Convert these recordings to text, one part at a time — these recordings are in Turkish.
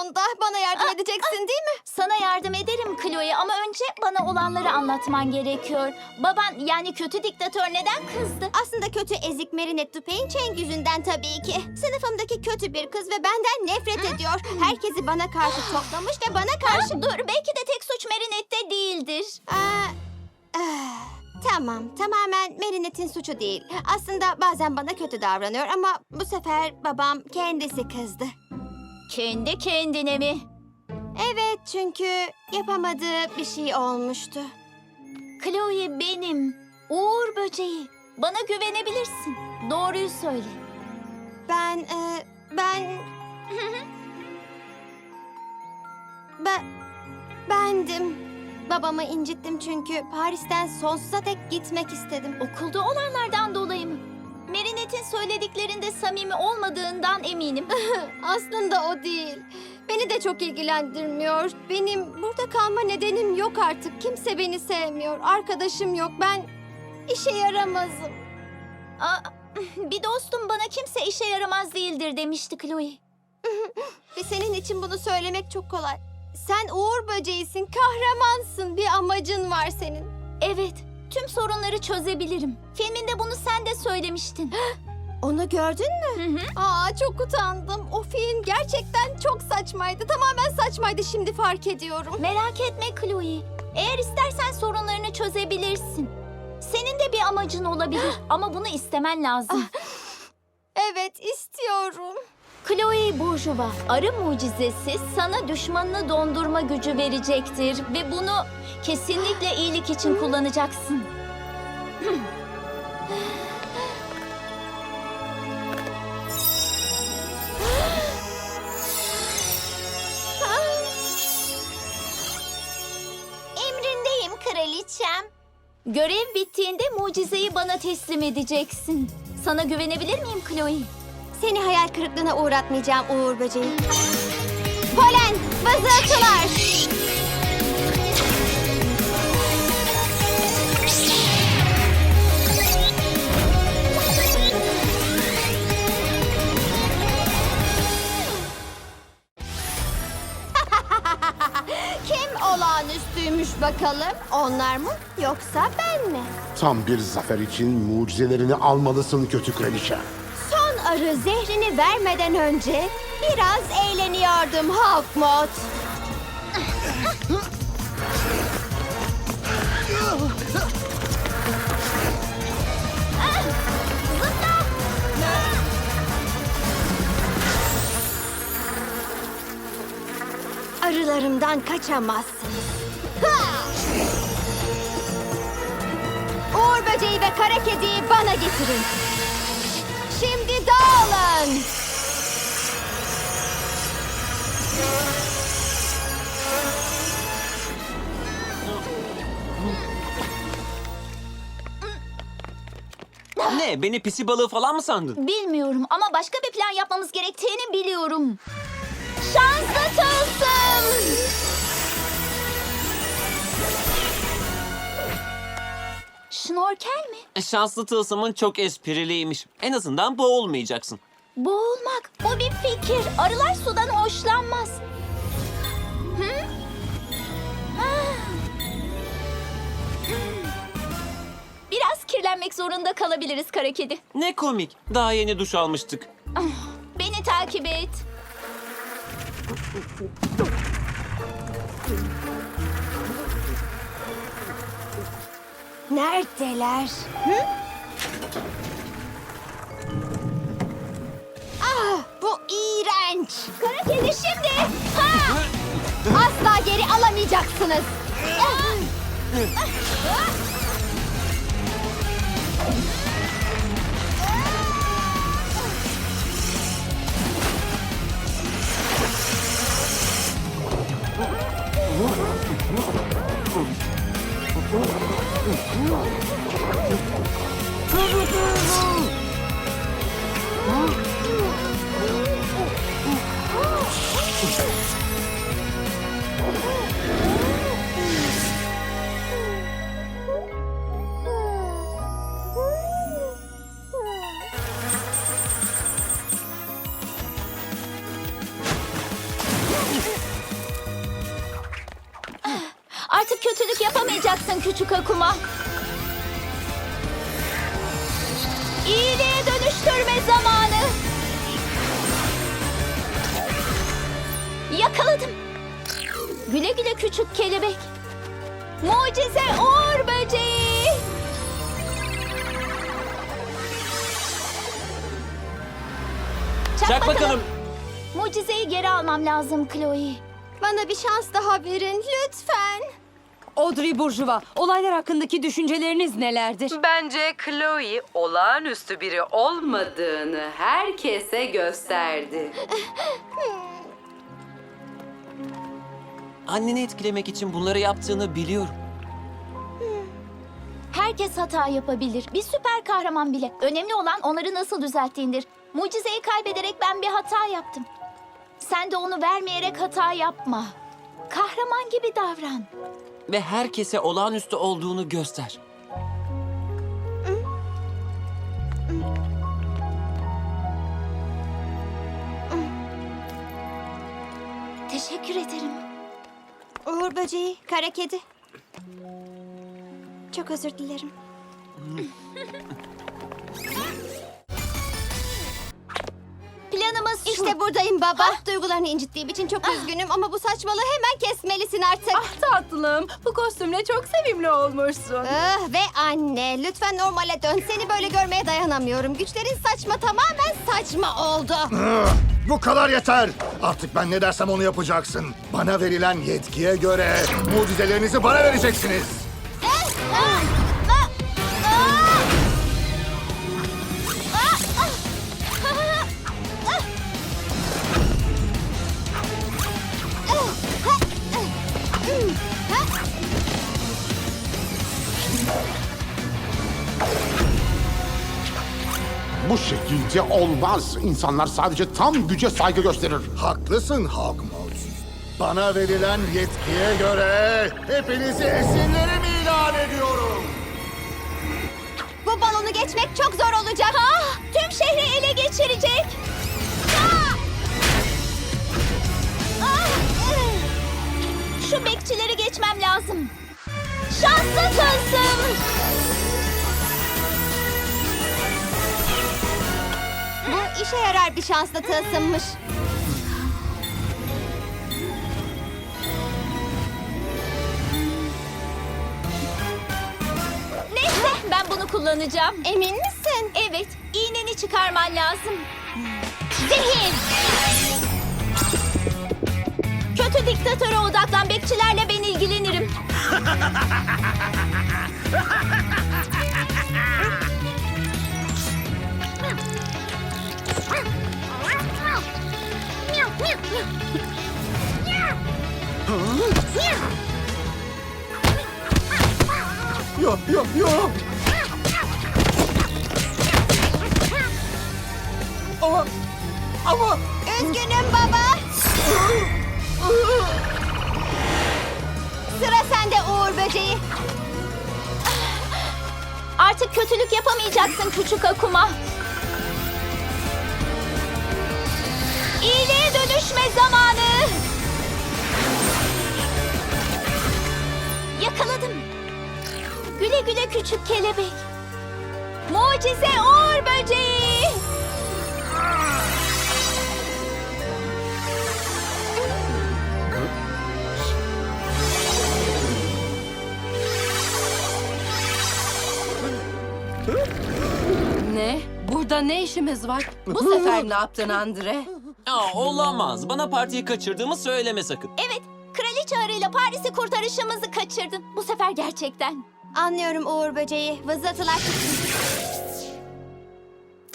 sonunda. Bana yardım edeceksin değil mi? Sana yardım ederim Chloe ama önce bana olanları anlatman gerekiyor. Baban yani kötü diktatör neden kızdı? Aslında kötü ezik Marinette Dupin Cheng yüzünden tabii ki. Sınıfımdaki kötü bir kız ve benden nefret ediyor. Herkesi bana karşı toplamış ve bana karşı... Dur belki de tek suç Marinette'de değildir. Aa, ah, tamam, tamamen Marinette'in suçu değil. Aslında bazen bana kötü davranıyor ama bu sefer babam kendisi kızdı. Kendi kendine mi? Evet çünkü yapamadığı bir şey olmuştu. Chloe benim. Uğur böceği. Bana güvenebilirsin. Doğruyu söyle. Ben, e, ben... ben, bendim. Babamı incittim çünkü Paris'ten sonsuza dek gitmek istedim. Okulda olanlardan söylediklerinde samimi olmadığından eminim. Aslında o değil. Beni de çok ilgilendirmiyor. Benim burada kalma nedenim yok artık. Kimse beni sevmiyor. Arkadaşım yok. Ben işe yaramazım. Aa, bir dostum bana kimse işe yaramaz değildir demişti Chloe. Ve senin için bunu söylemek çok kolay. Sen Uğur böceğisin, kahramansın. Bir amacın var senin. Evet, tüm sorunları çözebilirim. Filminde bunu sen de söylemiştin. Onu gördün mü? Hı hı. Aa çok utandım. O film gerçekten çok saçmaydı. Tamamen saçmaydı şimdi fark ediyorum. Merak etme Chloe. Eğer istersen sorunlarını çözebilirsin. Senin de bir amacın olabilir ama bunu istemen lazım. Evet istiyorum. Chloe Bourgeois, arı mucizesi sana düşmanını dondurma gücü verecektir ve bunu kesinlikle iyilik için kullanacaksın. Görev bittiğinde mucizeyi bana teslim edeceksin. Sana güvenebilir miyim Chloe? Seni hayal kırıklığına uğratmayacağım Uğur böceği. Polen, vızıltılar. Olağanüstüymüş bakalım? Onlar mı yoksa ben mi? Tam bir zafer için mucizelerini almalısın kötü kraliçe. Son arı zehrini vermeden önce biraz eğleniyordum Hawkmoth. Arılarımdan kaçamazsınız. Uğur böceği ve kara kediyi bana getirin. Şimdi dağılın. Ne? Beni pisi balığı falan mı sandın? Bilmiyorum ama başka bir plan yapmamız gerektiğini biliyorum. Şanslı! Şnorkel mi? E, Şanslı tılsımın çok espriliymiş. En azından boğulmayacaksın. Boğulmak. Bu bir fikir. Arılar sudan hoşlanmaz. Hı? Ah. Hmm. Biraz kirlenmek zorunda kalabiliriz kara kedi. Ne komik. Daha yeni duş almıştık. Beni takip et. Neredeler? Hı? Ah, bu iğrenç. Kara kedi şimdi. Ha! Asla geri alamayacaksınız. Artık kötülük yapamayacaksın küçük Akuma. İyiliğe dönüştürme zamanı. Yakaladım. Güle güle küçük kelebek. Mucize uğur böceği. Çak bakalım. Mucizeyi geri almam lazım Chloe. Bana bir şans daha verin lütfen. Audrey Bourgeois, olaylar hakkındaki düşünceleriniz nelerdir? Bence Chloe olağanüstü biri olmadığını herkese gösterdi. Anneni etkilemek için bunları yaptığını biliyorum. Herkes hata yapabilir. Bir süper kahraman bile. Önemli olan onları nasıl düzelttiğindir. Mucizeyi kaybederek ben bir hata yaptım. Sen de onu vermeyerek hata yapma. Kahraman gibi davran. Ve herkese olağanüstü olduğunu göster. Teşekkür ederim. Uğur böceği, kara kedi. Çok özür dilerim. Planımız şu. İşte buradayım baba. Duygularını incittiğim için çok üzgünüm ama bu saçmalığı hemen kesmelisin artık. Ah tatlım, bu kostümle çok sevimli olmuşsun. Ah, ve anne lütfen normale dön. Seni böyle görmeye dayanamıyorum. Güçlerin saçma tamamen saçma oldu. Bu kadar yeter. Artık ben ne dersem onu yapacaksın. Bana verilen yetkiye göre mucizelerinizi bana vereceksiniz. Bu şekilde olmaz. İnsanlar sadece tam güce saygı gösterir. Haklısın Hawkmoth. Bana verilen yetkiye göre hepinizi esirlerim ilan ediyorum. Bu balonu geçmek çok zor olacak. Ah, tüm şehri ele geçirecek. Ah! Ah! Şu bekçileri geçmem lazım. Şanslı tılsım. İşe yarar bir şanslı tılsımmış. Neyse ben bunu kullanacağım. Emin misin? Evet, iğneni çıkarman lazım. Zihin! Kötü diktatöre odaklan, bekçilerle ben ilgilenirim. ama Üzgünüm baba. Sıra sende Uğur böceği. Artık kötülük yapamayacaksın küçük Akuma. İyiliğe dönüşme zamanı. Yakaladım. Güle güle küçük kelebek. Mucize Uğur böceği. Ne? Burada ne işimiz var? Bu sefer ne yaptın Andre? Aa, olamaz. Bana partiyi kaçırdığımı söyleme sakın. Evet, kraliçe arıyla Paris'i kurtarışımızı kaçırdın. Bu sefer gerçekten. Anlıyorum Uğur böceği. Vızlatılar tutsun.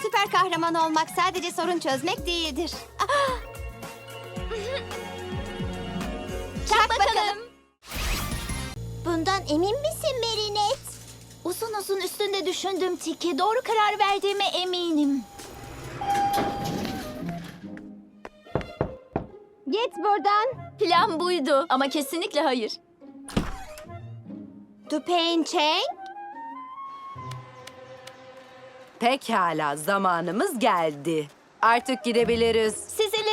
Süper kahraman olmak sadece sorun çözmek değildir. Ah! Çak bakalım. Bundan emin misin Merinet? Uzun uzun üstünde düşündüm Tiki. Doğru karar verdiğime eminim. Git buradan. Plan buydu ama kesinlikle hayır. Dupain Cheng. Pekala zamanımız geldi. Artık gidebiliriz.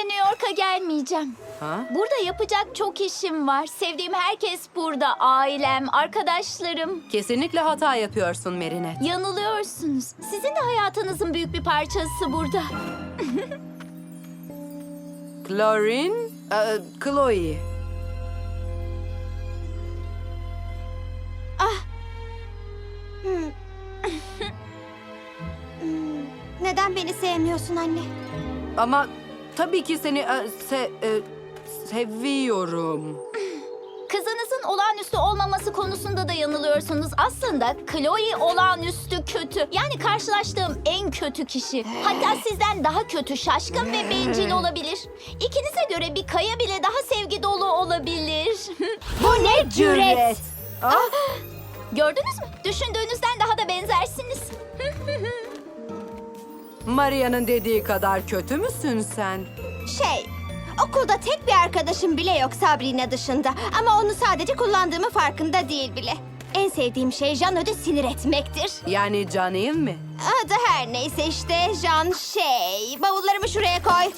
New York'a gelmeyeceğim. Ha? Burada yapacak çok işim var. Sevdiğim herkes burada. Ailem, arkadaşlarım. Kesinlikle hata yapıyorsun Merinet. Yanılıyorsunuz. Sizin de hayatınızın büyük bir parçası burada. Chlorine, e, Chloe. Neden beni sevmiyorsun anne? Ama tabii ki seni e, se- e, seviyorum. Kızınızın olağanüstü olmaması konusunda da yanılıyorsunuz. Aslında Chloe olağanüstü kötü. Yani karşılaştığım en kötü kişi. Hatta sizden daha kötü, şaşkın ve bencil olabilir. İkinize göre bir kaya bile daha sevgi dolu olabilir. Bu ne cüret? Gördünüz mü? Düşündüğünüzden daha da benzersiniz. Maria'nın dediği kadar kötü müsün sen? Şey, okulda tek bir arkadaşım bile yok Sabrina dışında. Ama onu sadece kullandığımı farkında değil bile. En sevdiğim şey Jean'ı sinir etmektir. Yani Canil mi? Adı her neyse işte Jean şey. Bavullarımı şuraya koy.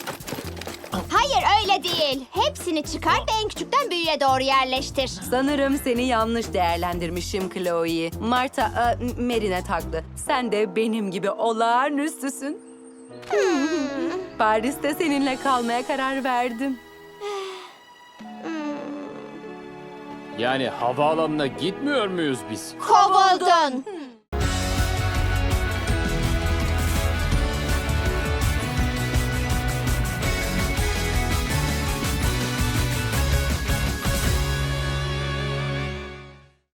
Hayır öyle değil. Hepsini çıkar ve en küçükten büyüğe doğru yerleştir. Sanırım seni yanlış değerlendirmişim Chloe. Marta, e, Merinet haklı. Sen de benim gibi olağanüstüsün. Paris'te seninle kalmaya karar verdim. Yani havaalanına gitmiyor muyuz biz? Kovuldun.